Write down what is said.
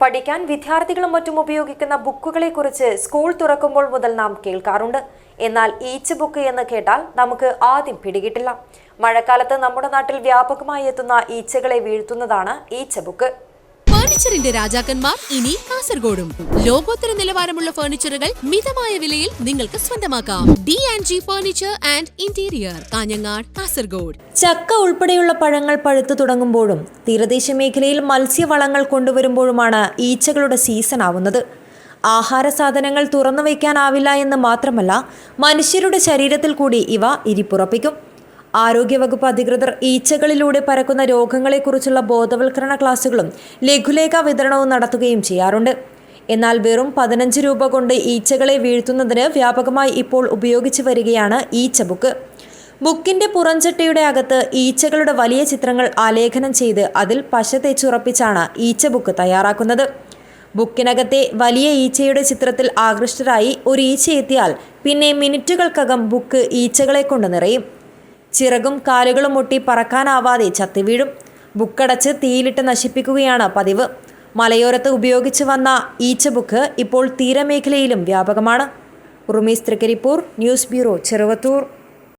പഠിക്കാൻ വിദ്യാർത്ഥികളും മറ്റും ഉപയോഗിക്കുന്ന ബുക്കുകളെ കുറിച്ച് സ്കൂൾ തുറക്കുമ്പോൾ മുതൽ നാം കേൾക്കാറുണ്ട്. എന്നാൽ ഈച്ച് ബുക്ക് എന്ന് കേട്ടാൽ നമുക്ക് ആദ്യം പിടികിട്ടില്ല. മഴക്കാലത്ത് നമ്മുടെ നാട്ടിൽ വ്യാപകമായി എത്തുന്ന ഈച്ചകളെ വീഴ്ത്തുന്നതാണ് ഈച്ച ബുക്ക്. ഫർണിച്ചറിന്റെ രാജാക്കന്മാർ ഇനി കാസർഗോഡും. ലോകോത്തര നിലവാരമുള്ള ഫർണിച്ചറുകൾ മിതമായ വിലയിൽ നിങ്ങൾക്ക് സ്വന്തമാക്കാം. D and G furniture and interior Kanhangad Kasaragod. ചക്ക ഉൾപ്പെടെയുള്ള പഴങ്ങൾ പഴുത്തു തുടങ്ങുമ്പോഴും തീരദേശ മേഖലയിൽ മത്സ്യവളങ്ങൾ കൊണ്ടുവരുമ്പോഴുമാണ് ഈച്ചകളുടെ സീസൺ ആവുന്നത്. ആഹാര സാധനങ്ങൾ തുറന്നു വയ്ക്കാനാവില്ല എന്ന് മാത്രമല്ല മനുഷ്യരുടെ ശരീരത്തിൽ കൂടി ഇവ ഇരിപ്പുറപ്പിക്കും. ആരോഗ്യവകുപ്പ് അധികൃതർ ഈച്ചകളിലൂടെ പരക്കുന്ന രോഗങ്ങളെക്കുറിച്ചുള്ള ബോധവൽക്കരണ ക്ലാസുകളും ലഘുലേഖ വിതരണവും നടത്തുകയും ചെയ്യാറുണ്ട്. എന്നാൽ വെറും പതിനഞ്ച് രൂപ കൊണ്ട് ഈച്ചകളെ വീഴ്ത്തുന്നതിന് വ്യാപകമായി ഇപ്പോൾ ഉപയോഗിച്ചു വരികയാണ് ഈച്ച ബുക്ക്. ബുക്കിന്റെ പുറംചട്ടയുടെ അകത്ത് ഈച്ചകളുടെ വലിയ ചിത്രങ്ങൾ ആലേഖനം ചെയ്ത് അതിൽ പശ തേച്ചുറപ്പിച്ചാണ് ഈച്ച ബുക്ക് തയ്യാറാക്കുന്നത്. ബുക്കിനകത്തെ വലിയ ഈച്ചയുടെ ചിത്രത്തിൽ ആകൃഷ്ടരായി ഒരു ഈച്ച എത്തിയാൽ പിന്നെ മിനിറ്റുകൾക്കകം ബുക്ക് ഈച്ചകളെ കൊണ്ട് നിറയും. ചിറകും കാലുകളും മുട്ടി പറക്കാനാവാതെ ചത്തിവീഴും. ബുക്കടച്ച് തീയിലിട്ട് നശിപ്പിക്കുകയാണ് പതിവ്. മലയോരത്ത് ഉപയോഗിച്ചു വന്ന ഈച്ച ബുക്ക് ഇപ്പോൾ തീരമേഖലയിലും വ്യാപകമാണ്. Urumees Trikaripur news bureau Cheruvathur.